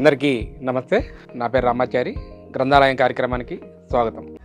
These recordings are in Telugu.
అందరికీ నమస్తే. నా పేరు రామాచారి. గ్రంథాలయం కార్యక్రమానికి స్వాగతం.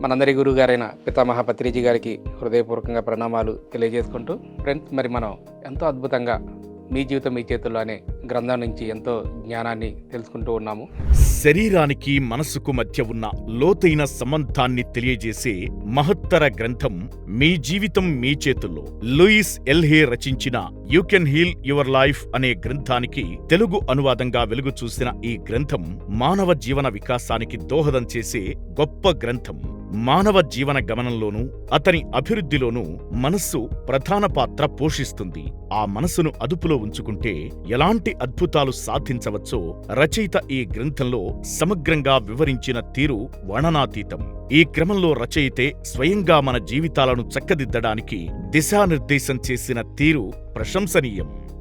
మనందరి గురువు గారైన పితామహ పత్రిజీ గారికి హృదయపూర్వకంగా ప్రణామాలు తెలియజేసుకుంటూ ఫ్రెండ్స్ మరి మనం ఎంతో అద్భుతంగా మీ జీవితం మీ చేతుల్లో అనే గ్రంథం నుంచి ఎంతో జ్ఞానాన్ని తెలుసుకుంటూ ఉన్నాము. శరీరానికి మనసుకు మధ్య ఉన్న లోతైన సంబంధాన్ని తెలియజేసే మహత్తర గ్రంథం మీ జీవితం మీ చేతుల్లో. లూయిస్ ఎల్హే రచించిన you can heal your life అనే గ్రంథానికి తెలుగు అనువాదంగా వెలుగు చూసిన ఈ గ్రంథం మానవ జీవన వికాసానికి దోహదం చేసే గొప్ప గ్రంథం. మానవ జీవన గమనంలోనూ అతని అభివృద్ధిలోనూ మనస్సు ప్రధాన పాత్ర పోషిస్తుంది. ఆ మనసును అదుపులో ఉంచుకుంటే ఎలాంటి అద్భుతాలు సాధించవచ్చో రచయిత ఈ గ్రంథంలో సమగ్రంగా వివరించిన తీరు వర్ణనాతీతం. ఈ క్రమంలో రచయితే స్వయంగా మన జీవితాలను చక్కదిద్దడానికి దిశానిర్దేశం చేసిన తీరు ప్రశంసనీయం.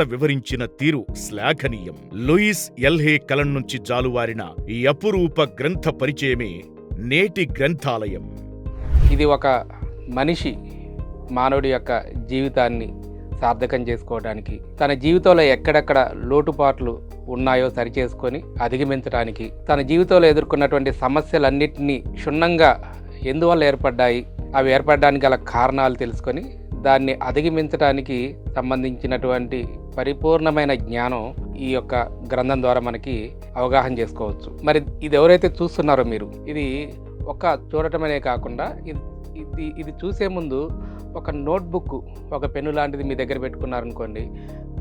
వివరించిన తీరు శ్లాఘనీయం. లూయిస్ ఎల్హే కలం నుంచి జాలువారిన ఈ అపురూప గ్రంథ పరిచయమే నేటి గ్రంథాలయం. ఇది ఒక మనిషి మానవుడి యొక్క జీవితాన్ని సార్థకం చేసుకోవడానికి తన జీవితంలో ఎక్కడెక్కడ లోటుపాట్లు ఉన్నాయో సరిచేసుకొని అధిగమించడానికి తన జీవితంలో ఎదుర్కొన్నటువంటి సమస్యలన్నింటినీ క్షుణ్ణంగా ఎందువల్ల ఏర్పడ్డాయి అవి ఏర్పడడానికి గల కారణాలు తెలుసుకొని దాన్ని అధిగమించడానికి సంబంధించినటువంటి పరిపూర్ణమైన జ్ఞానం ఈ యొక్క గ్రంథం ద్వారా మనకి అవగాహన చేసుకోవచ్చు. మరి ఇది ఎవరైతే చూస్తున్నారో మీరు ఇది ఒక చూడటమనే కాకుండా ఇది ఇది ఇది చూసే ముందు ఒక నోట్బుక్ ఒక పెన్ను లాంటిది మీ దగ్గర పెట్టుకున్నారనుకోండి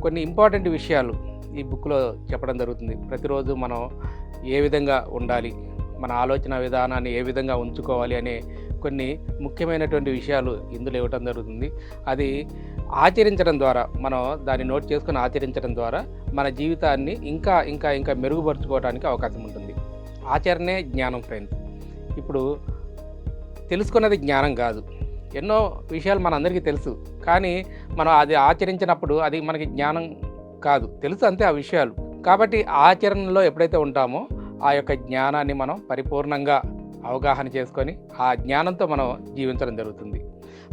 కొన్ని ఇంపార్టెంట్ విషయాలు ఈ బుక్లో చెప్పడం జరుగుతుంది. ప్రతిరోజు మనం ఏ విధంగా ఉండాలి మన ఆలోచన విధానాన్ని ఏ విధంగా ఉంచుకోవాలి అనే కొన్ని ముఖ్యమైనటువంటి విషయాలు ఇందులో ఇవ్వటం జరుగుతుంది. అది ఆచరించడం ద్వారా మనం దాన్ని నోట్ చేసుకుని ఆచరించడం ద్వారా మన జీవితాన్ని ఇంకా ఇంకా ఇంకా మెరుగుపరుచుకోవడానికి అవకాశం ఉంటుంది. ఆచరణే జ్ఞానం ఫ్రెండ్స్. ఇప్పుడు తెలుసుకున్నది జ్ఞానం కాదు. ఎన్నో విషయాలు మనందరికీ తెలుసు. కానీ మనం అది ఆచరించినప్పుడు అది మనకి జ్ఞానం కాదు. తెలుసు అంతే ఆ విషయాలు. కాబట్టి ఆచరణలో ఎప్పుడైతే ఉంటామో ఆ యొక్క జ్ఞానాన్ని మనం పరిపూర్ణంగా అవగాహన చేసుకొని ఆ జ్ఞానంతో మనం జీవించడం జరుగుతుంది.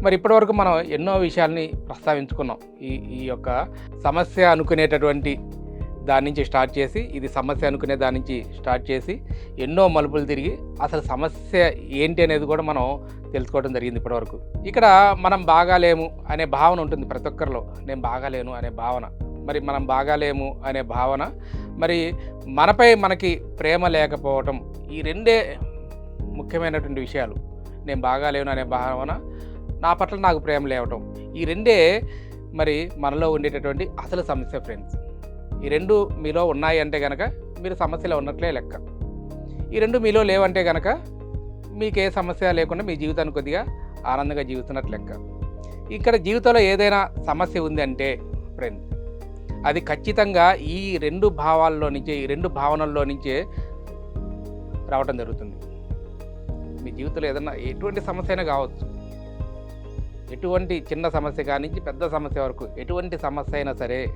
మరి ఇప్పటివరకు మనం ఎన్నో విషయాల్ని ప్రస్తావించుకున్నాం. ఈ ఈ యొక్క సమస్య అనుకునేటటువంటి దాని నుంచి స్టార్ట్ చేసి ఇది సమస్య అనుకునే దాని నుంచి స్టార్ట్ చేసి ఎన్నో మలుపులు తిరిగి అసలు సమస్య ఏంటి అనేది కూడా మనం తెలుసుకోవడం జరిగింది ఇప్పటివరకు. ఇక్కడ మనం బాగాలేము అనే భావన ఉంటుంది ప్రతి ఒక్కరిలో. నేను బాగాలేను అనే భావన. మరి మనం బాగాలేము అనే భావన. మరి మనపై మనకి ప్రేమ లేకపోవటం ఈ రెండే ముఖ్యమైనటువంటి విషయాలు. నేను బాగాలేను అనే భావన నా పట్ల నాకు ప్రేమ లేవటం ఈ రెండే మరి మనలో ఉండేటటువంటి అసలు సమస్య ఫ్రెండ్స్ ఈ రెండు మీలో ఉన్నాయి అంటే కనుక మీరు సమస్యలో ఉన్నట్లే లెక్క. ఈ రెండు మీలో లేవంటే కనుక మీకు ఏ సమస్య లేకుండా మీ జీవితాన్ని కొద్దిగా ఆనందంగా జీవిస్తున్నట్లు లెక్క. ఇక్కడ జీవితంలో ఏదైనా సమస్య ఉంది అంటే ఫ్రెండ్స్ అది ఖచ్చితంగా ఈ రెండు భావాల్లో నుంచే ఈ రెండు భావనల్లో నుంచే రావటం జరుగుతుంది. మీ జీవితంలో ఏదన్నా ఎటువంటి సమస్య అయినా కావచ్చు. ఎటువంటి చిన్న సమస్య కానించి పెద్ద సమస్య వరకు ఎటువంటి సమస్య అయినా సరే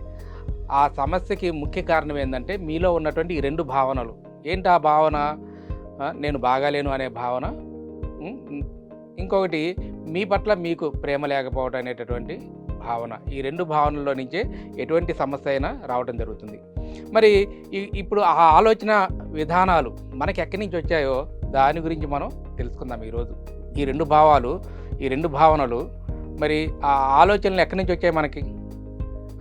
ఆ సమస్యకి ముఖ్య కారణం ఏంటంటే మీలో ఉన్నటువంటి ఈ రెండు భావనలు. ఏంటి ఆ భావన? నేను బాగాలేను అనే భావన. ఇంకొకటి మీ పట్ల మీకు ప్రేమ లేకపోవడం అనేటటువంటి భావన. ఈ రెండు భావనల్లో నుంచే ఎటువంటి సమస్య అయినా రావడం జరుగుతుంది. మరి ఈ- ఇప్పుడు ఆ ఆలోచన విధానాలు మనకి ఎక్కడి నుంచి వచ్చాయో దాని గురించి మనం తెలుసుకుందాం ఈరోజు. ఈ రెండు భావాలు ఈ రెండు భావనలు మరి ఆ ఆలోచనలు ఎక్కడి నుంచి వచ్చాయి మనకి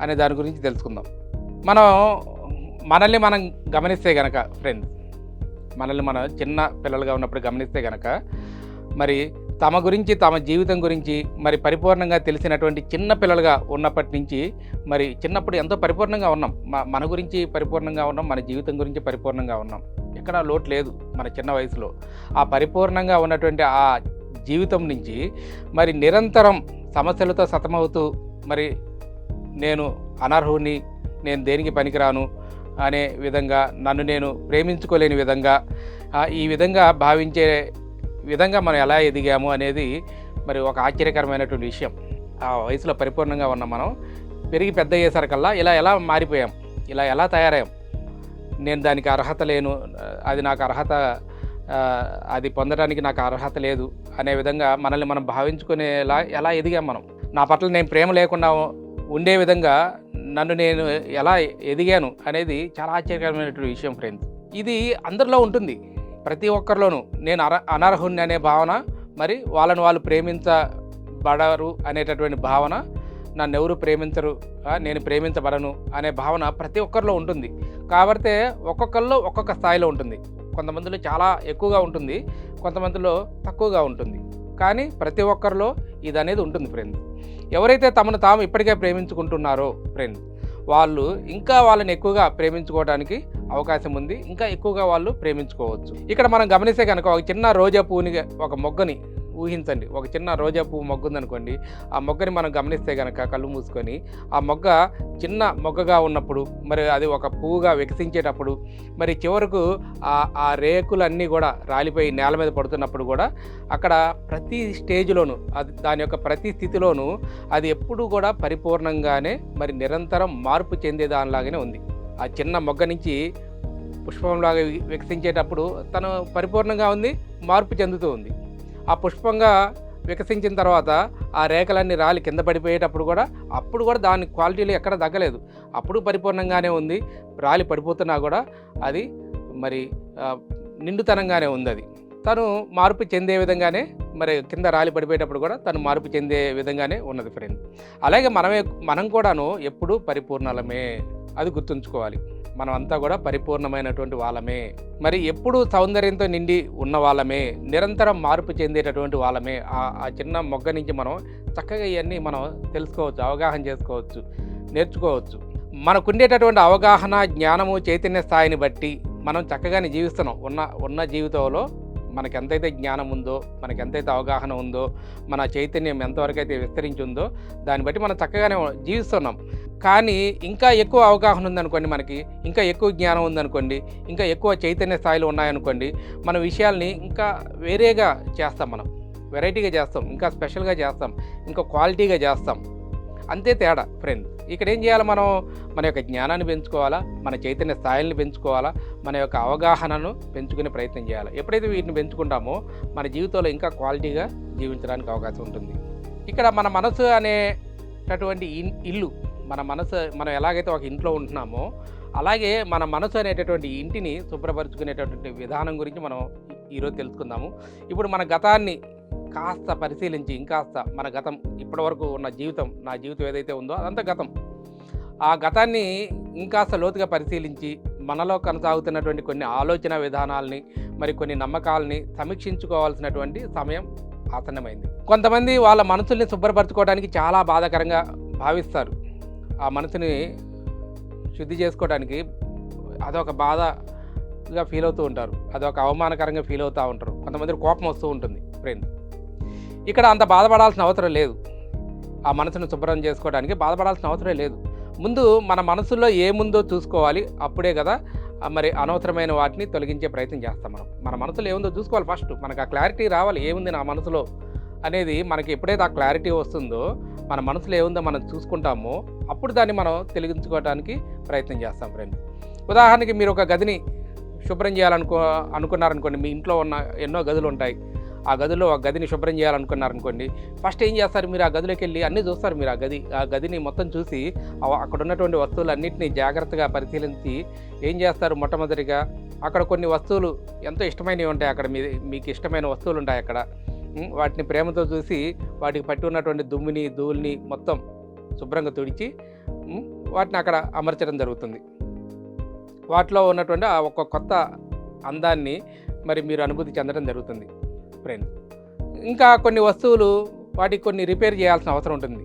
అనే దాని గురించి తెలుసుకుందాం. మనం మనల్ని మనం గమనిస్తే గనక ఫ్రెండ్స్ మనల్ని మనం చిన్న పిల్లలుగా ఉన్నప్పుడు గమనిస్తే గనక మరి తమ గురించి తమ జీవితం గురించి మరి పరిపూర్ణంగా తెలిసినటువంటి చిన్న పిల్లలుగా ఉన్నప్పటి నుంచి మరి చిన్నప్పుడు ఎంతో పరిపూర్ణంగా ఉన్నాం. మన గురించి పరిపూర్ణంగా ఉన్నాం మన జీవితం గురించి పరిపూర్ణంగా ఉన్నాం. ఎక్కడా లోటు లేదు మన చిన్న వయసులో. ఆ పరిపూర్ణంగా ఉన్నటువంటి ఆ జీవితం నుంచి మరి నిరంతరం సమస్యలతో సతమవుతూ మరి నేను అనర్హుని నేను దేనికి పనికిరాను అనే విధంగా నన్ను నేను ప్రేమించుకోలేని విధంగా ఈ విధంగా భావించే విధంగా మనం ఎలా ఎదిగాము అనేది మరి ఒక ఆశ్చర్యకరమైనటువంటి విషయం. ఆ వయసులో పరిపూర్ణంగా ఉన్న మనం పెరిగి పెద్ద అయ్యేసరికల్లా ఇలా ఎలా మారిపోయాం? ఇలా ఎలా తయారయ్యాం? నేను దానికి అర్హత లేను అది నాకు అర్హత అది పొందడానికి నాకు అర్హత లేదు అనే విధంగా మనల్ని మనం భావించుకునేలా ఎలా ఎదిగాం మనం? నా పట్ల నేను ప్రేమ లేకుండా ఉండే విధంగా నన్ను నేను ఎలా ఎదిగాను అనేది చాలా ఆశ్చర్యకరమైనటువంటి విషయం ఫ్రెండ్స్ ఇది అందరిలో ఉంటుంది. ప్రతి ఒక్కరిలోనూ నేను అర అనర్హుణ్ణి అనే భావన మరి వాళ్ళని వాళ్ళు ప్రేమించబడరు అనేటటువంటి భావన నన్ను ఎవరు ప్రేమించరు నేను ప్రేమించబడను అనే భావన ప్రతి ఒక్కరిలో ఉంటుంది. కాబట్టి ఒక్కొక్కరిలో ఒక్కొక్క స్థాయిలో ఉంటుంది. కొంతమందిలో చాలా ఎక్కువగా ఉంటుంది కొంతమందిలో తక్కువగా ఉంటుంది. కానీ ప్రతి ఒక్కరిలో ఇది అనేది ఉంటుంది ఫ్రెండ్. ఎవరైతే తమను తాము ఇప్పటికే ప్రేమించుకుంటున్నారో ఫ్రెండ్ వాళ్ళు ఇంకా వాళ్ళని ఎక్కువగా ప్రేమించుకోవడానికి అవకాశం ఉంది. ఇంకా ఎక్కువగా వాళ్ళు ప్రేమించుకోవచ్చు. ఇక్కడ మనం గమనిస్తే కనుక ఒక చిన్న రోజా పువ్వుని ఒక మొగ్గని ఊహించండి. ఒక చిన్న రోజా పువ్వు మొగ్గ ఉందనుకోండి ఆ మొగ్గని మనం గమనిస్తే కనుక కళ్ళు మూసుకొని ఆ మొగ్గ చిన్న మొగ్గగా ఉన్నప్పుడు మరి అది ఒక పువ్వుగా వికసించేటప్పుడు మరి చివరకు ఆ ఆ రేకులన్నీ కూడా రాలిపోయి నేల మీద పడుతున్నప్పుడు కూడా అక్కడ ప్రతి స్టేజ్లోనూ అది దాని యొక్క ప్రతి స్థితిలోనూ అది ఎప్పుడూ కూడా పరిపూర్ణంగానే మరి నిరంతరం మార్పు చెందే దానిలాగానే ఉంది. ఆ చిన్న మొగ్గ నుంచి పుష్పంలాగా వికసించేటప్పుడు తను పరిపూర్ణంగా ఉంది మార్పు చెందుతూ ఉంది. ఆ పుష్పంగా వికసించిన తర్వాత ఆ రేఖలన్నీ రాలి కింద పడిపోయేటప్పుడు కూడా అప్పుడు కూడా దాని క్వాలిటీలు ఎక్కడ తగ్గలేదు. అప్పుడు పరిపూర్ణంగానే ఉంది. రాలి పడిపోతున్నా కూడా అది మరి నిండుతనంగానే ఉంది అది తను మార్పు చెందే విధంగానే మరి కింద రాలి పడిపోయేటప్పుడు కూడా తను మార్పు చెందే విధంగానే ఉన్నది ఫ్రెండ్ అలాగే మనమే మనం కూడాను ఎప్పుడూ పరిపూర్ణలమే. అది గుర్తుంచుకోవాలి. మనం అంతా కూడా పరిపూర్ణమైనటువంటి వాళ్ళమే. మరి ఎప్పుడు సౌందర్యంతో నిండి ఉన్న వాళ్ళమే నిరంతరం మార్పు చెందేటటువంటి వాళ్ళమే. ఆ ఆ చిన్న మొగ్గ నుంచి మనం చక్కగా ఇవన్నీ మనం తెలుసుకోవచ్చు అవగాహన చేసుకోవచ్చు నేర్చుకోవచ్చు. మనకుండేటటువంటి అవగాహన జ్ఞానము చైతన్య స్థాయిని బట్టి మనం చక్కగానే జీవిస్తున్నాం. ఉన్న ఉన్న జీవితంలో మనకి ఎంతైతే జ్ఞానం ఉందో మనకి ఎంతైతే అవగాహన ఉందో మన చైతన్యం ఎంతవరకు అయితే విస్తరించిందో దాన్ని బట్టి మనం చక్కగానే జీవిస్తున్నాం. కానీ ఇంకా ఎక్కువ అవగాహన ఉందనుకోండి మనకి ఇంకా ఎక్కువ జ్ఞానం ఉందనుకోండి ఇంకా ఎక్కువ చైతన్య స్థాయిలో ఉన్నాయనుకోండి మన విషయాల్ని ఇంకా వేరేగా చేస్తాం మనం. వెరైటీగా చేస్తాం ఇంకా స్పెషల్గా చేస్తాం ఇంకా క్వాలిటీగా చేస్తాం. అంతే తేడా ఫ్రెండ్. ఇక్కడ ఏం చేయాలి మనం? మన యొక్క జ్ఞానాన్ని పెంచుకోవాలా? మన చైతన్య స్థాయిల్ని పెంచుకోవాలా? మన యొక్క అవగాహనను పెంచుకునే ప్రయత్నం చేయాలి? ఎప్పుడైతే వీటిని పెంచుకుంటామో మన జీవితంలో ఇంకా క్వాలిటీగా జీవించడానికి అవకాశం ఉంటుంది. ఇక్కడ మన మనసు అనేటటువంటి ఇన్- ఇల్లు మన మనసు మనం ఎలాగైతే ఒక ఇంట్లో ఉంటున్నామో అలాగే మన మనసు అనేటటువంటి ఇంటిని శుభ్రపరచుకునేటటువంటి విధానం గురించి మనం ఈ- ఈరోజు తెలుసుకుందాము. ఇప్పుడు మన గతాన్ని కాస్త పరిశీలించి ఇంకాస్త మన గతం ఇప్పటివరకు ఉన్న జీవితం నా జీవితం ఏదైతే ఉందో అదంతా గతం. ఆ గతాన్ని ఇంకాస్త లోతుగా పరిశీలించి మనలో కొనసాగుతున్నటువంటి కొన్ని ఆలోచన విధానాల్ని మరి కొన్ని నమ్మకాలని సమీక్షించుకోవాల్సినటువంటి సమయం ఆసన్నమైంది. కొంతమంది వాళ్ళ మనసుల్ని శుభ్రపరచుకోవడానికి చాలా బాధాకరంగా భావిస్తారు. ఆ మనసుని శుద్ధి చేసుకోవడానికి అదొక బాధగా ఫీల్ అవుతూ ఉంటారు. అదొక అవమానకరంగా ఫీల్ అవుతూ ఉంటారు. కొంతమంది కోపం వస్తూ ఉంటుంది. ఫ్రెండ్ ఇక్కడ అంత బాధపడాల్సిన అవసరం లేదు. ఆ మనసును శుభ్రం చేసుకోవడానికి బాధపడాల్సిన అవసరం లేదు. ముందు మన మనసులో ఏముందో చూసుకోవాలి. అప్పుడే కదా మరి అనవసరమైన వాటిని తొలగించే ప్రయత్నం చేస్తాం మనం. మన మనసులో ఏముందో చూసుకోవాలి ఫస్ట్ మనకు ఆ క్లారిటీ రావాలి. ఏముంది నా మనసులో అనేది మనకి ఎప్పుడైతే ఆ క్లారిటీ వస్తుందో మన మనసులో ఏముందో మనం చూసుకుంటామో అప్పుడు దాన్ని మనం తొలగించుకోవడానికి ప్రయత్నం చేస్తాం ఫ్రెండ్ ఉదాహరణకి మీరు ఒక గదిని శుభ్రం చేయాలనుకో అనుకున్నారనుకోండి. మీ ఇంట్లో ఉన్న ఎన్నో గదులు ఉంటాయి. ఆ గదిలో ఒక గదిని శుభ్రం చేయాలనుకున్నారనుకోండి ఫస్ట్ ఏం చేస్తారు మీరు? ఆ గదిలోకి వెళ్ళి అన్నీ చూస్తారు మీరు ఆ గది ఆ గదిని మొత్తం చూసి అక్కడ ఉన్నటువంటి వస్తువులన్నింటినీ జాగ్రత్తగా పరిశీలించి ఏం చేస్తారు మొట్టమొదటిగా? అక్కడ కొన్ని వస్తువులు ఎంతో ఇష్టమైనవి ఉంటాయి అక్కడ మీ మీకు ఇష్టమైన వస్తువులు ఉంటాయి అక్కడ. వాటిని ప్రేమతో చూసి వాటికి పట్టి ఉన్నటువంటి దుమ్ముని ధూళిని మొత్తం శుభ్రంగా తుడిచి వాటిని అక్కడ అమర్చడం జరుగుతుంది. వాటిలో ఉన్నటువంటి ఆ ఒక కొత్త అందాన్ని మరి మీరు అనుభూతి చెందడం జరుగుతుంది. స్ప్రెయిన్ ఇంకా కొన్ని వస్తువులు వాటికి కొన్ని రిపేర్ చేయాల్సిన అవసరం ఉంటుంది.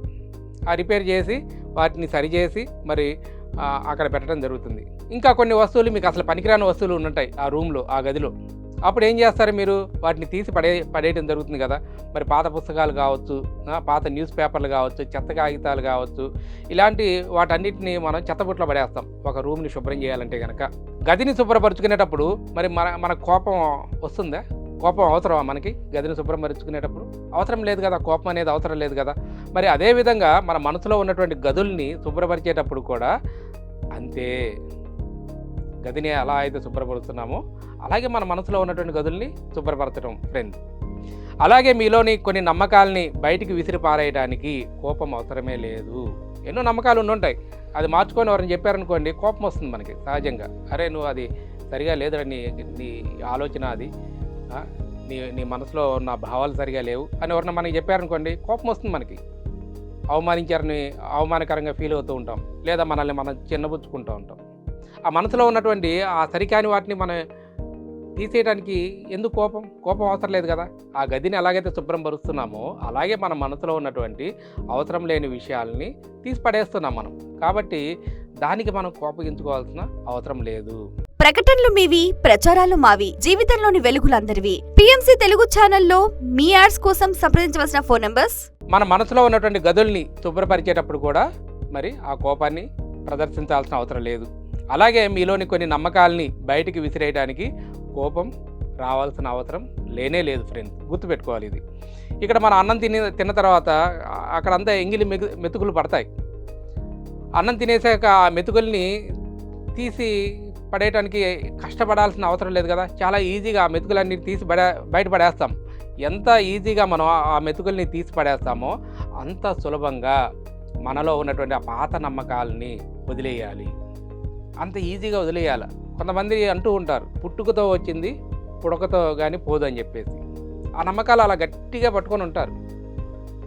ఆ రిపేర్ చేసి వాటిని సరిచేసి మరి అక్కడ పెట్టడం జరుగుతుంది. ఇంకా కొన్ని వస్తువులు మీకు అసలు పనికిరాని వస్తువులు ఉంటాయి ఆ రూమ్లో ఆ గదిలో. అప్పుడు ఏం చేస్తారు మీరు? వాటిని తీసి పడే పడేయడం జరుగుతుంది కదా. మరి పాత పుస్తకాలు కావచ్చు పాత న్యూస్ పేపర్లు కావచ్చు చెత్త కాగితాలు కావచ్చు ఇలాంటి వాటన్నిటిని మనం చెత్తబుట్లో పడేస్తాం. ఒక రూమ్ని శుభ్రం చేయాలంటే కనుక గదిని శుభ్రపరుచుకునేటప్పుడు మరి మన మన కోపం వస్తుందా? కోపం అవసరమా మనకి? గదిని శుభ్రపరుచుకునేటప్పుడు అవసరం లేదు కదా కోపం అనేది అవసరం లేదు కదా. మరి అదే విధంగా మన మనసులో ఉన్నటువంటి గదుల్ని శుభ్రపరిచేటప్పుడు కూడా అంతే. గదిని ఎలా అయితే శుభ్రపరుస్తున్నామో. అలాగే మన మనసులో ఉన్నటువంటి గదుల్ని శుభ్రపరచడం ఫ్రెండ్ అలాగే మీలోని కొన్ని నమ్మకాలని బయటికి విసిరి పారేయడానికి కోపం అవసరమే లేదు. ఎన్నో నమ్మకాలు ఉండుంటాయి. అది మార్చుకొని ఎవరిని చెప్పారనుకోండి కోపం వస్తుంది మనకి సహజంగా. అరే నువ్వు అది సరిగా లేదు నీ నీ ఆలోచన అది. నీ నీ మనసులో ఉన్న భావాలు సరిగా లేవు. అని ఎవరైనా మనకి చెప్పారనుకోండి కోపం వస్తుంది మనకి. అవమానించారని అవమానకరంగా ఫీల్ అవుతూ ఉంటాం. లేదా మనల్ని మనం చిన్నబుచ్చుకుంటూ ఉంటాం. ఆ మనసులో ఉన్నటువంటి ఆ సరికాని వాటిని మనం తీసేయడానికి ఎందుకు కోపం? కోపం అవసరం లేదు కదా. ఆ గదిని ఎలాగైతే శుభ్రం పరుస్తున్నామో అలాగే మన మనసులో ఉన్నటువంటి అవసరం లేని విషయాల్ని తీసి పడేస్తున్నాం మనం. కాబట్టి దానికి మనం కోపగించుకోవాల్సిన అవసరం లేదు. ప్రకటనలు మీవి ప్రచారాలు మావి జీవితంలోని వెలుగులందరివి. పిఎంసి తెలుగు ఛానల్లో మీ యాడ్స్ కోసం సంప్రదించవలసిన ఫోన్ నంబర్స్? మన మనసులో ఉన్నటువంటి గదుల్ని శుభ్రపరిచేటప్పుడు కూడా మరి ఆ కోపాన్ని ప్రదర్శించాల్సిన అవసరం లేదు. అలాగే మీలోని కొన్ని నమ్మకాలని బయటికి విసిరేయడానికి కోపం రావాల్సిన అవసరం లేనే లేదు ఫ్రెండ్స్. గుర్తుపెట్టుకోవాలి ఇది. ఇక్కడ మన అన్నం తిని తిన్న తర్వాత అక్కడ అక్కడంతా ఎంగిలి మెగు మెతుకులు పడతాయి. అన్నం తినేసాక ఆ మెతుకుల్ని తీసి పడేయడానికి కష్టపడాల్సిన అవసరం లేదు కదా. చాలా ఈజీగా ఆ మెతుకులన్నీ తీసి పడే బయటపడేస్తాం. ఎంత ఈజీగా మనం ఆ- ఆ మెతుకుల్ని తీసి పడేస్తామో అంత సులభంగా మనలో ఉన్నటువంటి ఆ పాత నమ్మకాలని వదిలేయాలి. అంత ఈజీగా వదిలేయాలి. కొంతమంది అంటూ ఉంటారు పుట్టుకతో వచ్చింది పుడకతో కానీ పోదు అని చెప్పేసి. ఆ నమ్మకాలు అలా గట్టిగా పట్టుకొని ఉంటారు.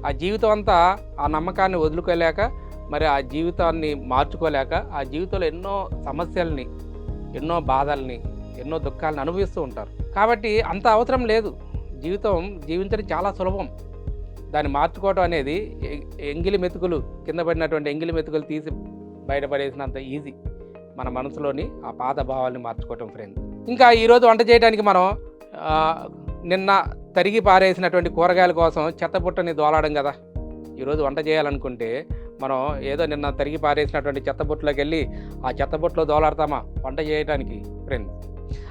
ఆ జీవితం అంతా ఆ నమ్మకాన్ని వదులుకోలేక మరి ఆ జీవితాన్ని మార్చుకోలేక ఆ జీవితంలో ఎన్నో సమస్యల్ని ఎన్నో బాధల్ని ఎన్నో దుఃఖాలను అనుభవిస్తూ ఉంటారు. కాబట్టి అంత అవసరం లేదు. జీవితం జీవించడం చాలా సులభం. దాన్ని మార్చుకోవడం అనేది ఎంగిలి మెతుకులు కింద పడినటువంటి ఎంగిలి మెతుకులు తీసి బయటపడేసినంత ఈజీ. మన మనసులోని ఆ పాత భావాల్ని మార్చుకోవటం ఫ్రెండ్ ఇంకా ఈరోజు వంట చేయడానికి మనం నిన్న తరిగి పారేసినటువంటి కూరగాయల కోసం చెత్తబుట్టని దోలాడం కదా. ఈరోజు వంట చేయాలనుకుంటే మనం ఏదో నిన్న తరిగి పారేసినటువంటి చెత్తబుట్టలోకి వెళ్ళి ఆ చెత్తబుట్టలో దోలాడతామా? వంట చేయడానికి ఫ్రెండ్.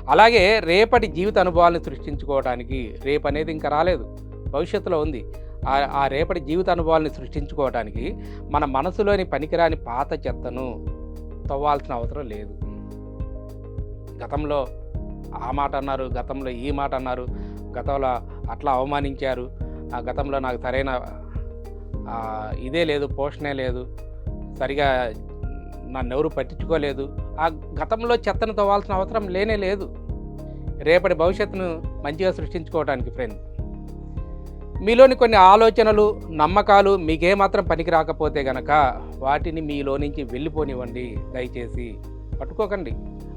అలాగే రేపటి జీవిత అనుభవాలను సృష్టించుకోవడానికి రేపు అనేది ఇంకా రాలేదు. భవిష్యత్తులో ఉంది. ఆ ఆ రేపటి జీవిత అనుభవాలను సృష్టించుకోవడానికి మన మనసులోని పనికిరాని పాత చెత్తను తవ్వాల్సిన అవసరం లేదు. గతంలో ఆ మాట అన్నారు గతంలో ఈ మాట అన్నారు గతంలో అట్లా అవమానించారు. ఆ గతంలో నాకు సరైన ఇదే లేదు పోషణే లేదు సరిగా నన్ను ఎవరు పట్టించుకోలేదు. ఆ గతంలో చెత్తను తవ్వాల్సిన అవసరం లేనే లేదు. రేపటి భవిష్యత్తును మంచిగా సృష్టించుకోవడానికి ఫ్రెండ్ మీలోని కొన్ని ఆలోచనలు నమ్మకాలు మీకేమాత్రం పనికి రాకపోతే గనక వాటిని మీలో నుంచి వెళ్ళిపోనివ్వండి. దయచేసి పట్టుకోకండి.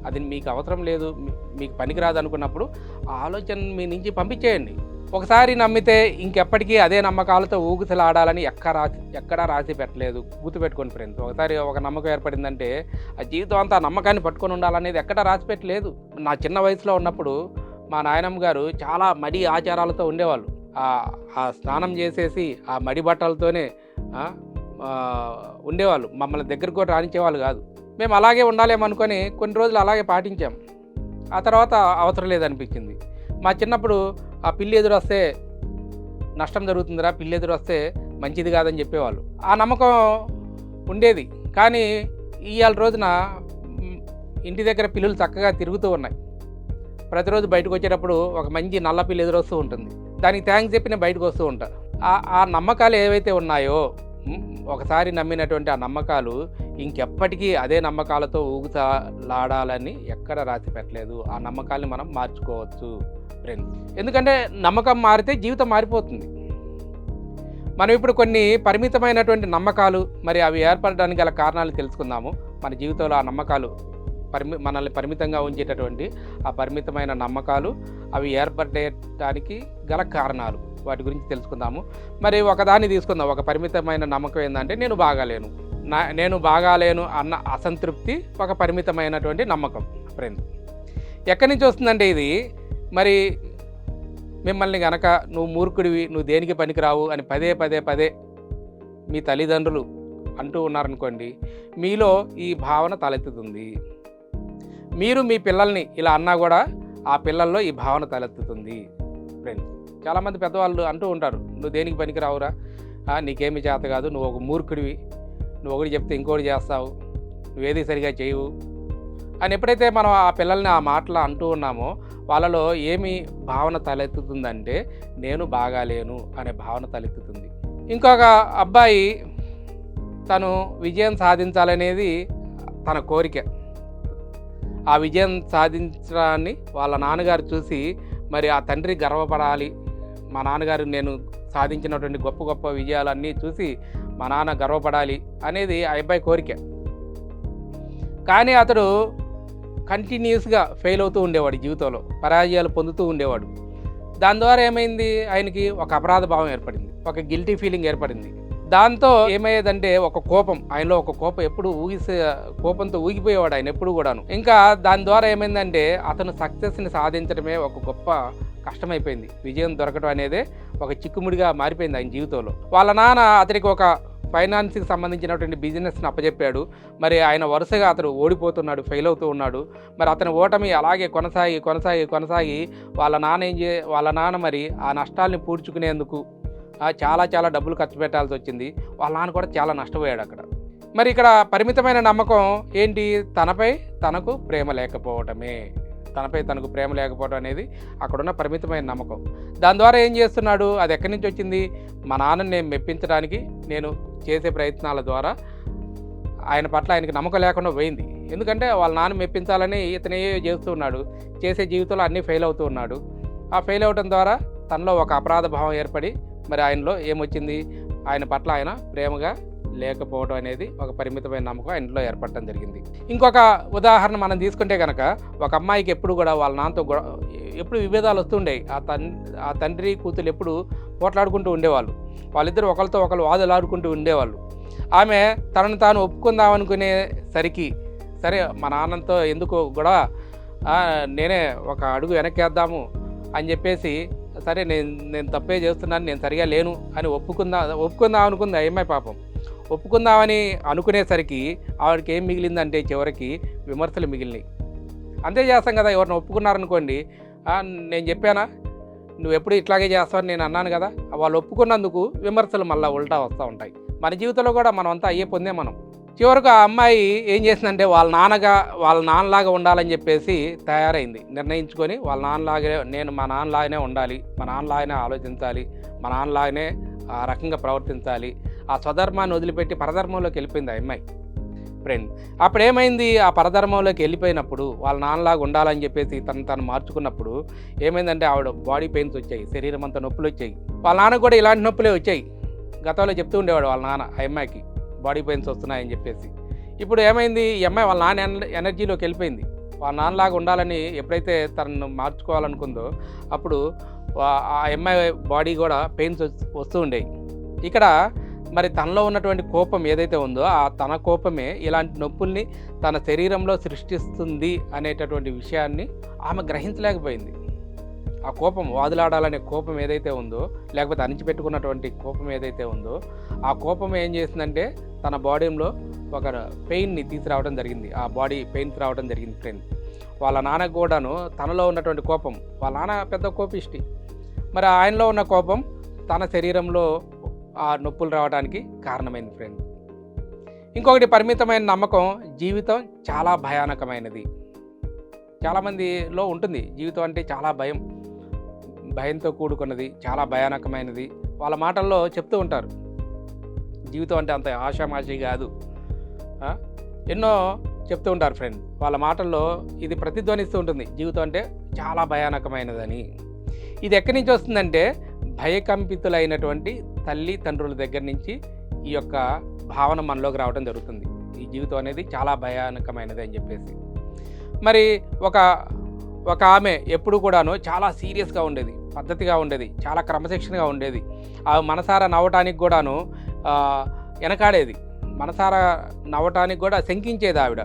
అది మీకు అవసరం లేదు మీకు పనికిరాదు అనుకున్నప్పుడు ఆ ఆలోచన మీ నుంచి పంపించేయండి. ఒకసారి నమ్మితే ఇంకెప్పటికీ అదే నమ్మకాలతో ఊగుసలాడాలని ఎక్కడ రాసి ఎక్కడా రాసి పెట్టలేదు. గుర్తుపెట్టుకోండి ఫ్రెండ్స్. ఒకసారి ఒక నమ్మకం ఏర్పడిందంటే ఆ జీవితం అంతా ఆ నమ్మకాన్ని పట్టుకొని ఉండాలనేది ఎక్కడా రాసి పెట్టలేదు. నా చిన్న వయసులో ఉన్నప్పుడు మా నాయనమ్మ గారు చాలా మడి ఆచారాలతో ఉండేవాళ్ళు. ఆ స్నానం చేసేసి ఆ మడి బట్టలతోనే ఉండేవాళ్ళు. మమ్మల్ని దగ్గరకు కూడా రాణించేవాళ్ళు కాదు. మేము అలాగే ఉండాలేమనుకొని కొన్ని రోజులు అలాగే పాటించాం. ఆ తర్వాత అవసరం లేదనిపించింది. మా చిన్నప్పుడు ఆ పిల్లి ఎదురు వస్తే నష్టం జరుగుతుందిరా పిల్లి ఎదురు వస్తే మంచిది కాదని చెప్పేవాళ్ళు. ఆ నమ్మకం ఉండేది. కానీ ఇవాళ రోజున ఇంటి దగ్గర పిల్లులు చక్కగా తిరుగుతూ ఉన్నాయి. ప్రతిరోజు బయటకు వచ్చేటప్పుడు ఒక మంచి నల్ల పిల్లి ఎదురొస్తూ ఉంటుంది. దానికి థ్యాంక్స్ చెప్పి నేను బయటకు వస్తూ ఉంటాను ఆ ఆ నమ్మకాలు ఏవైతే ఉన్నాయో ఒకసారి నమ్మినటువంటి ఆ నమ్మకాలు ఇంకెప్పటికీ అదే నమ్మకాలతో ఊగుతలాడాలని ఎక్కడ రాసి పెట్టలేదు. ఆ నమ్మకాల్ని మనం మార్చుకోవచ్చు ఫ్రెండ్స్. ఎందుకంటే నమ్మకం మారితే జీవితం మారిపోతుంది. మనం ఇప్పుడు కొన్ని పరిమితమైనటువంటి నమ్మకాలు మరి అవి ఏర్పడడానికి గల కారణాలు తెలుసుకుందాము. మన జీవితంలో ఆ నమ్మకాలు పరిమి మనల్ని పరిమితంగా ఉంచేటటువంటి ఆ పరిమితమైన నమ్మకాలు అవి ఏర్పడేయటానికి గల కారణాలు. వాటి గురించి తెలుసుకుందాము. మరి ఒకదాన్ని తీసుకుందాం. ఒక పరిమితమైన నమ్మకం ఏంటంటే నేను బాగాలేను. నా నేను బాగాలేను అన్న అసంతృప్తి ఒక పరిమితమైనటువంటి నమ్మకం ఫ్రెండ్ ఎక్కడి నుంచి వస్తుందంటే ఇది? మరి మిమ్మల్ని గనక నువ్వు మూర్ఖుడివి నువ్వు దేనికి పనికిరావు అని పదే పదే పదే మీ తల్లిదండ్రులు అంటూ ఉన్నారనుకోండి మీలో ఈ భావన తలెత్తుతుంది. మీరు మీ పిల్లల్ని ఇలా అన్నా కూడా ఆ పిల్లల్లో ఈ భావన తలెత్తుతుంది ఫ్రెండ్స్ చాలామంది పెద్దవాళ్ళు అంటూ ఉంటారు నువ్వు దేనికి పనికిరావురా? నీకేమి చేత కాదు నువ్వు ఒక మూర్ఖుడివి నువ్వు ఒకటి చెప్తే ఇంకోటి చేస్తావు నువ్వేది సరిగా చేయవు. అని ఎప్పుడైతే మనం ఆ పిల్లల్ని ఆ మాటలు అంటూ ఉన్నామో వాళ్ళలో ఏమి భావన తలెత్తుతుందంటే నేను బాగాలేను అనే భావన తలెత్తుతుంది. ఇంకొక అబ్బాయి తను విజయం సాధించాలనేది తన కోరిక. ఆ విజయం సాధించడాన్ని వాళ్ళ నాన్నగారు చూసి మరి ఆ తండ్రి గర్వపడాలి మా నాన్నగారు నేను సాధించినటువంటి గొప్ప గొప్ప విజయాలన్నీ చూసి మా నాన్న గర్వపడాలి అనేది ఆ అబ్బాయి కోరిక. కానీ అతడు కంటిన్యూస్గా ఫెయిల్ అవుతూ ఉండేవాడు జీవితంలో పరాజయాలు పొందుతూ ఉండేవాడు. దాని ద్వారా ఏమైంది? ఆయనకి ఒక అపరాధ భావం ఏర్పడింది ఒక గిల్టీ ఫీలింగ్ ఏర్పడింది. దాంతో ఏమయ్యేదంటే ఒక కోపం ఆయనలో ఒక కోపం ఎప్పుడు ఊగిసే కోపంతో ఊగిపోయేవాడు ఆయన ఎప్పుడు కూడాను. ఇంకా దాని ద్వారా ఏమైందంటే అతను సక్సెస్ని సాధించడమే ఒక గొప్ప కష్టమైపోయింది. విజయం దొరకడం అనేదే ఒక చిక్కుముడిగా మారిపోయింది ఆయన జీవితంలో. వాళ్ళ నాన్న అతనికి ఒక ఫైనాన్స్కి సంబంధించినటువంటి బిజినెస్ని అప్పచెప్పాడు మరి ఆయన వరుసగా అతను ఓడిపోతున్నాడు ఫెయిల్ అవుతూ ఉన్నాడు. మరి అతని ఓటమి అలాగే కొనసాగి కొనసాగి కొనసాగి వాళ్ళ నాన్న ఏం చే వాళ్ళ నాన్న మరి ఆ నష్టాల్ని పూడ్చుకునేందుకు చాలా చాలా డబ్బులు ఖర్చు పెట్టాల్సి వచ్చింది. వాళ్ళ నాన్న కూడా చాలా నష్టపోయాడు అక్కడ. మరి ఇక్కడ పరిమితమైన నమ్మకం ఏంటి? తనపై తనకు ప్రేమ లేకపోవటమే. తనపై తనకు ప్రేమ లేకపోవడం అనేది అక్కడున్న పరిమితమైన నమ్మకం. దాని ద్వారా ఏం చేస్తున్నాడు? అది ఎక్కడి నుంచి వచ్చింది? మా నాన్నని నేను మెప్పించడానికి నేను చేసే ప్రయత్నాల ద్వారా ఆయన పట్ల ఆయనకి నమ్మకం లేకుండా పోయింది. ఎందుకంటే వాళ్ళ నాన్న మెప్పించాలని ఇతనే చేస్తూ ఉన్నాడు. చేసే జీవితంలో అన్నీ ఫెయిల్ అవుతూ ఉన్నాడు. ఆ ఫెయిల్ అవటం ద్వారా తనలో ఒక అపరాధ భావం ఏర్పడి మరి ఆయనలో ఏమొచ్చింది? ఆయన పట్ల ఆయన ప్రేమగా లేకపోవడం అనేది ఒక పరిమితమైన నమ్మకం ఇంట్లో ఏర్పడటం జరిగింది. ఇంకొక ఉదాహరణ మనం తీసుకుంటే కనుక ఒక అమ్మాయికి ఎప్పుడు కూడా వాళ్ళ నాన్నతో గొడ- ఎప్పుడు విభేదాలు వస్తుండేవి ఆ తన్ ఆ తండ్రి కూతురు ఎప్పుడు పోట్లాడుకుంటూ ఉండేవాళ్ళు. వాళ్ళిద్దరు ఒకరితో ఒకరు వాదులాడుకుంటూ ఉండేవాళ్ళు. ఆమె తనను తాను ఒప్పుకుందామనుకునేసరికి సరే మా నాన్నతో ఎందుకు కూడా నేనే ఒక అడుగు వెనక్కేద్దాము అని చెప్పేసి సరే నేను నేను తప్పే చేస్తున్నాను నేను సరిగా లేను అని ఒప్పుకుందా ఒప్పుకుందాం అనుకుంది ఆ అమ్మాయి పాపం. ఒప్పుకుందామని అనుకునేసరికి ఆవిడకి ఏం మిగిలిందంటే చివరికి విమర్శలు మిగిలినాయి. అంతే చేస్తాం కదా ఎవరిని ఒప్పుకున్నారనుకోండి నేను చెప్పానా? నువ్వు ఎప్పుడు ఇట్లాగే చేస్తావని నేను అన్నాను కదా వాళ్ళు ఒప్పుకున్నందుకు విమర్శలు మళ్ళీ ఉల్టా వస్తూ ఉంటాయి. మన జీవితంలో కూడా మనం అంతా అయ్యే పొందే మనం. చివరకు ఆ అమ్మాయి ఏం చేసిందంటే వాళ్ళ నాన్నగా వాళ్ళ నాన్నలాగా ఉండాలని చెప్పేసి తయారైంది. నిర్ణయించుకొని వాళ్ళ నాన్నలాగే నేను మా నాన్నలాగానే ఉండాలి మా నాన్నలాగానే ఆలోచించాలి మా నాన్నలాగానే ఆ రకంగా ప్రవర్తించాలి ఆ స్వధర్మాన్ని వదిలిపెట్టి పరధర్మంలోకి వెళ్ళిపోయింది ఆ అమ్మాయి. ఫ్రెండ్ అప్పుడు ఏమైంది ఆ పరధర్మంలోకి వెళ్ళిపోయినప్పుడు వాళ్ళ నాన్నలాగా ఉండాలని చెప్పేసి తను తను మార్చుకున్నప్పుడు ఏమైందంటే ఆవిడ బాడీ పెయిన్స్ వచ్చాయి శరీరం అంతా నొప్పులు వచ్చాయి. వాళ్ళ నాన్న కూడా ఇలాంటి నొప్పులే వచ్చాయి. గతంలో చెప్తూ ఉండేవాడు వాళ్ళ నాన్న ఆ అమ్మాయికి బాడీ పెయిన్స్ వస్తున్నాయని చెప్పేసి. ఇప్పుడు ఏమైంది? ఈ అమ్మాయి వాళ్ళ నాన్న ఎనర్జీలోకి వెళ్ళిపోయింది. వాళ్ళ నాన్నలాగా ఉండాలని ఎప్పుడైతే తనను మార్చుకోవాలనుకుందో అప్పుడు వా- ఆ అమ్మాయి బాడీ కూడా పెయిన్స్ వస్తూ ఉండేవి ఇక్కడ మరి తనలో ఉన్నటువంటి కోపం ఏదైతే ఉందో ఆ తన కోపమే ఇలాంటి నొప్పుల్ని తన శరీరంలో సృష్టిస్తుంది అనేటటువంటి విషయాన్ని ఆమె గ్రహించలేకపోయింది. ఆ కోపం వాదులాడాలనే కోపం ఏదైతే ఉందో లేకపోతే అణిచిపెట్టుకున్నటువంటి కోపం ఏదైతే ఉందో ఆ కోపం ఏం చేసిందంటే తన బాడీలో ఒక పెయిన్ని తీసుకురావడం జరిగింది. ఆ బాడీ పెయిన్స్ రావడం జరిగింది ఫ్రెండ్ వాళ్ళ నాన్నకు కూడాను తనలో ఉన్నటువంటి కోపం వాళ్ళ నాన్న పెద్ద కోపిష్టి. మరి ఆయనలో ఉన్న కోపం తన శరీరంలో ఆ నొప్పులు రావడానికి కారణమైంది ఫ్రెండ్ ఇంకొకటి పరిమితమైన నమ్మకం జీవితం చాలా భయానకమైనది. చాలామందిలో ఉంటుంది. జీవితం అంటే చాలా భయం. భయంతో కూడుకున్నది చాలా భయానకమైనది. వాళ్ళ మాటల్లో చెప్తూ ఉంటారు. జీవితం అంటే అంత ఆషామాషి కాదు. ఎన్నో చెప్తూ ఉంటారు ఫ్రెండ్ వాళ్ళ మాటల్లో ఇది ప్రతిధ్వనిస్తూ ఉంటుంది. జీవితం అంటే చాలా భయానకమైనదని. ఇది ఎక్కడి నుంచి వస్తుందంటే భయకంపితులైనటువంటి తల్లి తండ్రుల దగ్గర నుంచి ఈ యొక్క భావన మనలోకి రావడం జరుగుతుంది. ఈ జీవితం అనేది చాలా భయానకమైనది అని చెప్పేసి. మరి ఒక ఒక ఆమె ఎప్పుడు కూడాను చాలా సీరియస్గా ఉండేది పద్ధతిగా ఉండేది చాలా క్రమశిక్షణగా ఉండేది. ఆ మనసారా నవ్వటానికి కూడాను వెనకాడేది. మనసారా నవ్వటానికి కూడా శంకించేది ఆవిడ.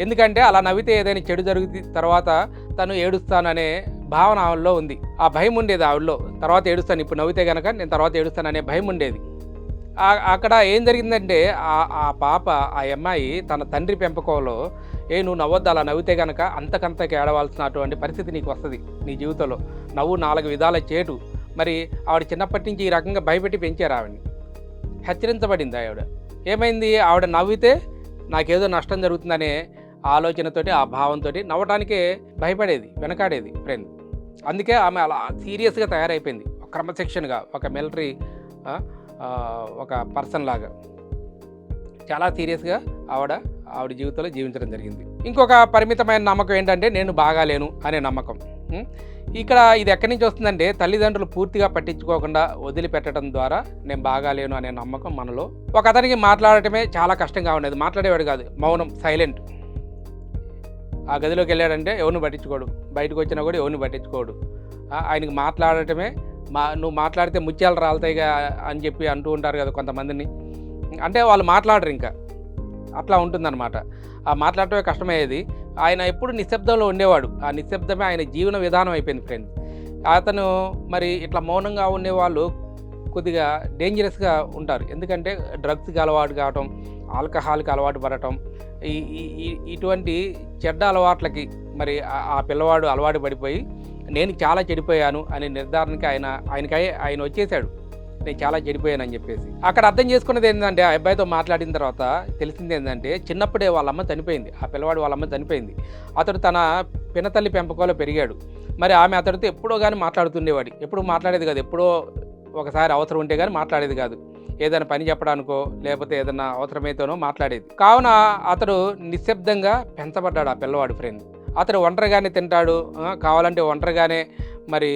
ఎందుకంటే అలా నవ్వితే ఏదైనా చెడు జరుగుతుంది తర్వాత తను ఏడుస్తాననే భావన ఆవిడలో ఉంది. ఆ భయం ఉండేది ఆవిడలో. తర్వాత ఏడుస్తాను. ఇప్పుడు నవ్వితే కనుక నేను తర్వాత ఏడుస్తాననే భయం ఉండేది. అక్కడ ఏం జరిగిందంటే ఆ ఆ పాప ఆ అమ్మాయి తన తండ్రి పెంపకంలో ఏ నువ్వు నవ్వద్దు. అలా నవ్వితే కనుక అంతకంతకి ఏడవలసినటువంటి పరిస్థితి నీకు వస్తుంది నీ జీవితంలో. నవ్వు నాలుగు విధాల చేటు. మరి ఆవిడ చిన్నప్పటి నుంచి ఈ రకంగా భయపెట్టి పెంచారు ఆవిడని. హెచ్చరించబడింది ఆవిడ. ఏమైంది? ఆవిడ నవ్వితే నాకేదో నష్టం జరుగుతుందనే ఆలోచనతోటి ఆ భావంతో నవ్వటానికే భయపడేది వెనకాడేది ఫ్రెండ్ అందుకే ఆమె అలా సీరియస్గా తయారైపోయింది. ఒక క్రమశిక్షణగా ఒక మిలిటరీ ఒక పర్సన్ లాగా. చాలా సీరియస్గా ఆవిడ ఆవిడ జీవితంలో జీవించడం జరిగింది. ఇంకొక పరిమితమైన నమ్మకం ఏంటంటే నేను బాగాలేను అనే నమ్మకం. ఇక్కడ ఇది ఎక్కడి నుంచి వస్తుందంటే తల్లిదండ్రులు పూర్తిగా పట్టించుకోకుండా వదిలిపెట్టడం ద్వారా నేను బాగాలేను అనే నమ్మకం మనలో. ఒక అతనికి మాట్లాడటమే చాలా కష్టంగా ఉండేది. మాట్లాడేవాడు కాదు మౌనం సైలెంట్. ఆ గదిలోకి వెళ్ళాడంటే ఎవరిని పట్టించుకోడు. బయటకు వచ్చినా కూడా ఎవరిని పట్టించుకోడు. ఆయనకి మాట్లాడటమే మా నువ్వు మాట్లాడితే ముత్యాలు రాలుతాయిగా అని చెప్పి అంటూ ఉంటారు కదా కొంతమందిని. అంటే వాళ్ళు మాట్లాడరు ఇంకా. అట్లా ఉంటుందన్నమాట. ఆ మాట్లాడటమే కష్టమయ్యేది. ఆయన ఎప్పుడు నిశ్శబ్దంలో ఉండేవాడు. ఆ నిశ్శబ్దమే ఆయన జీవన విధానం అయిపోయింది ఫ్రెండ్స్ అతను మరి ఇట్లా మౌనంగా ఉండేవాళ్ళు కొద్దిగా డేంజరస్గా ఉంటారు. ఎందుకంటే డ్రగ్స్కి అలవాటు కావటం ఆల్కహాల్కి అలవాటు పడటం ఇటువంటి చెడ్డ అలవాట్లకి మరి ఆ- పిల్లవాడు అలవాటు పడిపోయి నేను చాలా చెడిపోయాను అనే నిర్ధారణకి ఆయన ఆయనకై ఆయన వచ్చేసాడు నేను చాలా చెడిపోయానని చెప్పేసి. అక్కడ అర్థం చేసుకున్నది ఏంటంటే ఆ అబ్బాయితో మాట్లాడిన తర్వాత తెలిసింది ఏంటంటే చిన్నప్పుడే వాళ్ళమ్మ చనిపోయింది. ఆ పిల్లవాడు వాళ్ళమ్మ చనిపోయింది. అతడు తన పినతల్లి పెంపకంలో పెరిగాడు. మరి ఆమె అతడితో ఎప్పుడో కానీ మాట్లాడుతుండేవాడు. ఎప్పుడు మాట్లాడేది కాదు. ఎప్పుడో ఒకసారి అవసరం ఉంటే కానీ మాట్లాడేది కాదు. ఏదైనా పని చెప్పడానికో లేకపోతే ఏదైనా అవసరమైతేనో మాట్లాడేది. కావున అతడు నిశ్శబ్దంగా పెంచబడ్డాడు ఆ పిల్లవాడు ఫ్రెండ్. అతడు ఒంటరిగానే తింటాడు కావాలంటే ఒంటరిగానే మరి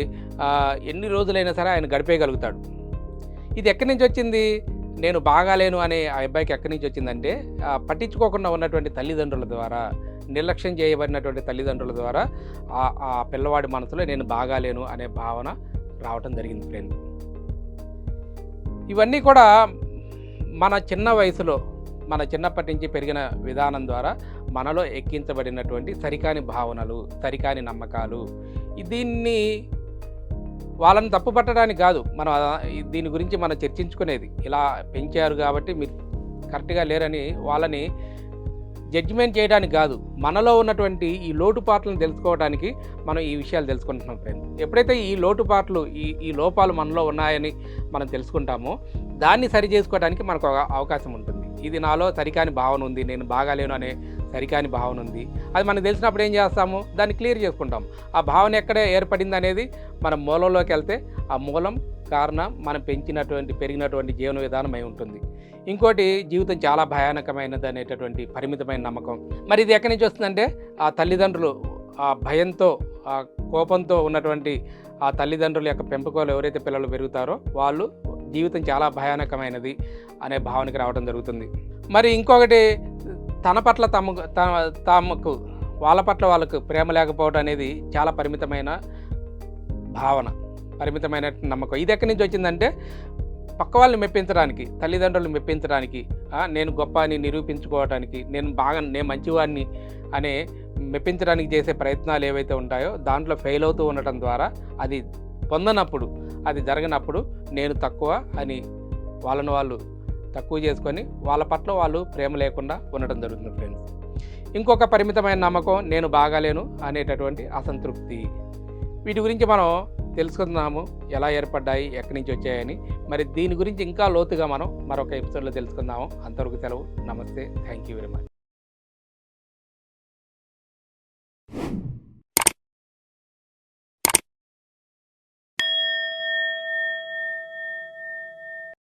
ఎన్ని రోజులైనా సరే ఆయన గడిపేయగలుగుతాడు. ఇది ఎక్కడి నుంచి వచ్చింది? నేను బాగాలేను అనే ఆ అబ్బాయికి ఎక్కడి నుంచి వచ్చిందంటే పట్టించుకోకుండా ఉన్నటువంటి తల్లిదండ్రుల ద్వారా నిర్లక్ష్యం చేయబడినటువంటి తల్లిదండ్రుల ద్వారా ఆ ఆ పిల్లవాడి మనసులో నేను బాగాలేను అనే భావన రావటం జరిగింది ఫ్రెండ్. ఇవన్నీ కూడా మన చిన్న వయసులో మన చిన్నప్పటి నుంచి పెరిగిన విధానం ద్వారా మనలో ఎక్కించబడినటువంటి సరికాని భావనలు సరికాని నమ్మకాలు. దీన్ని వాళ్ళని తప్పు పట్టడానికి కాదు. మనం దీని గురించి మనం చర్చించుకునేది. ఇలా పెంచారు కాబట్టి మీరు కరెక్ట్గా లేరని వాళ్ళని జడ్జిమెంట్ చేయడానికి కాదు మనలో ఉన్నటువంటి ఈ లోటుపాట్లను తెలుసుకోవడానికి మనం ఈ విషయాలు తెలుసుకుంటున్నాం ఫ్రెండ్స్. ఎప్పుడైతే ఈ లోటుపాట్లు ఈ ఈ లోపాలు మనలో ఉన్నాయని మనం తెలుసుకుంటామో దాన్ని సరి చేసుకోవడానికి మనకు ఒక అవకాశం ఉంటుంది. ఇది నాలో సరికాని భావన ఉంది నేను బాగాలేను అనే సరికాని భావన ఉంది. అది మనకు తెలిసినప్పుడు ఏం చేస్తాము? దాన్ని క్లియర్ చేసుకుంటాం. ఆ భావన ఎక్కడ ఏర్పడింది అనేది మనం మూలంలోకి వెళ్తే ఆ మూలం కారణం మనం పెంచినటువంటి పెరిగినటువంటి జీవన విధానం అయి ఉంటుంది. ఇంకోటి జీవితం చాలా భయానకమైనది అనేటటువంటి పరిమితమైన నమ్మకం. మరి ఇది ఎక్కడి నుంచి వస్తుందంటే ఆ తల్లిదండ్రులు ఆ భయంతో ఆ కోపంతో ఉన్నటువంటి ఆ తల్లిదండ్రుల యొక్క పెంపకంలో ఎవరైతే పిల్లలు పెరుగుతారో వాళ్ళు జీవితం చాలా భయానకమైనది అనే భావనకి రావడం జరుగుతుంది. మరి ఇంకొకటి తన పట్ల తమ తమకు వాళ్ళ పట్ల వాళ్ళకు ప్రేమ లేకపోవడం అనేది చాలా పరిమితమైన భావన పరిమితమైన నమ్మకం. ఇది ఎక్కడి నుంచి వచ్చిందంటే పక్క వాళ్ళని మెప్పించడానికి తల్లిదండ్రులు మెప్పించడానికి నేను గొప్ప అని నిరూపించుకోవడానికి నేను బాగా నేను మంచివాడిని అనే మెప్పించడానికి చేసే ప్రయత్నాలు ఏవైతే ఉంటాయో దాంట్లో ఫెయిల్ అవుతూ ఉండటం ద్వారా అది పొందనప్పుడు అది జరగనప్పుడు నేను తక్కువ అని వాళ్ళని వాళ్ళు తక్కువ చేసుకొని వాళ్ళ పట్ల వాళ్ళు ప్రేమ లేకుండా ఉండటం జరుగుతుంది ఫ్రెండ్స్. ఇంకొక పరిమితమైన నమ్మకం నేను బాగాలేను అనేటటువంటి అసంతృప్తి. వీటి గురించి మనం తెలుసుకుందాము ఎలా ఏర్పడ్డాయి ఎక్కడి నుంచి వచ్చాయని. మరి దీని గురించి ఇంకా లోతుగా మనం మరొక ఎపిసోడ్లో తెలుసుకుందాము. అంతవరకు సెలవు. నమస్తే. Thank you very much.